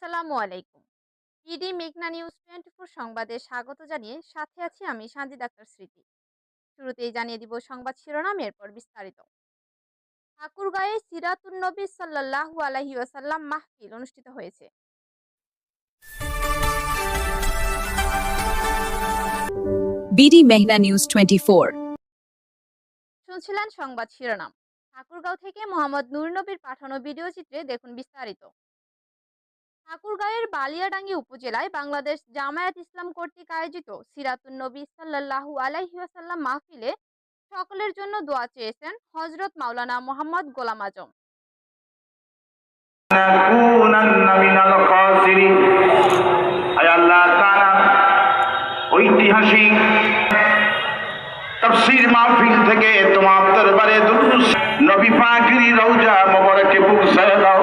আসসালামু আলাইকুম। ইডি মেঘনা নিউজ টোয়েন্টি ফোর সংবাদে স্বাগত জানিয়ে সাথে আছি আমি সানজিদ আক্তার স্মৃতি। শুরুতেই জানিয়ে দিব সংবাদ শিরোনাম এরপর বিস্তারিত। ঠাকুরগাঁয়ে সিরাতুন নবী সাল্লাহু আলহি ওয়াসাল্লাম মাহফিল অনুষ্ঠিত হয়েছে। BD Mehna News 24. শুনছিলেন সংবাদ শিরোনাম। ঠাকুরগাঁও থেকে মোহাম্মদ নূর নবীর পাঠানো ভিডিও চিত্রে দেখুন বিস্তারিত। ঠাকুরগাঁয়ের বালিয়াডাঙ্গি উপজেলায় বাংলাদেশ জামায়াত ইসলাম কর্তৃক আয়োজিত সিরাতুল নবী সাল্লাহু আলাইসাল্লাম মাহফিলে সকলের জন্য দোয়া চেয়েছেন হজরত মাওলানা মোহাম্মদ গোলাম আজম। ঐতিহাসিক থেকে তোমার দরবারে নবী পাখির রৌজা মোবারকে বুক দাও।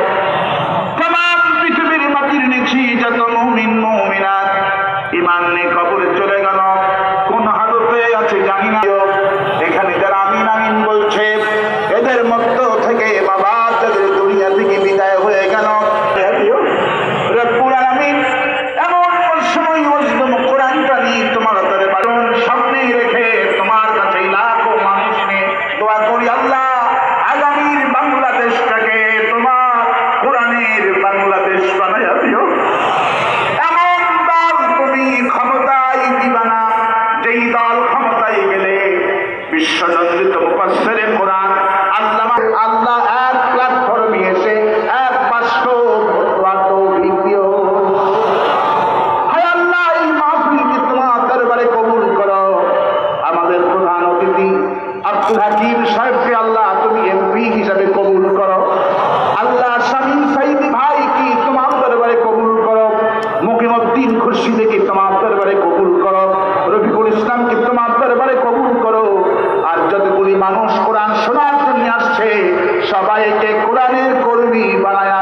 আগামীর বাংলাদেশটাকে তোমার কোরআনের বাংলাদেশ বানাইয়া দিও। এমন দল তুমি ক্ষমতায় দিবা যেই দল ক্ষমতায় গেলে বিশ্বনন্দিত মুকিমউদ্দিন খুরশিদকে তোমার দরবারে কবুল করো। রফিকুল ইসলামকে তোমার দরবারে কবুল করো। আর যতগুলি মানুষ কোরআন শোনার জন্য আসছে, সবাইকে কোরআনের কর্মী বানায়া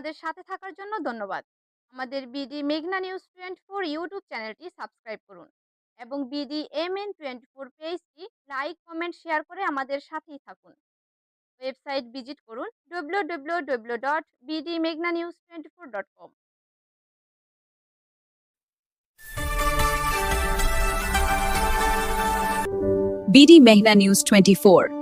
আমাদের সাথে থাকার জন্য ধন্যবাদ আমাদের বিডি মেঘনা নিউজ টোয়েন্টি ফোর ইউটিউব চ্যানেলটি সাবস্ক্রাইব করুন এবং BD M N twenty four পেজটি লাইক, কমেন্ট, শেয়ার করে আমাদের সাথেই থাকুন ওয়েবসাইট ভিজিট করুন W W W dot BD মেঘনা news twenty four dot com BD Mehna News 24.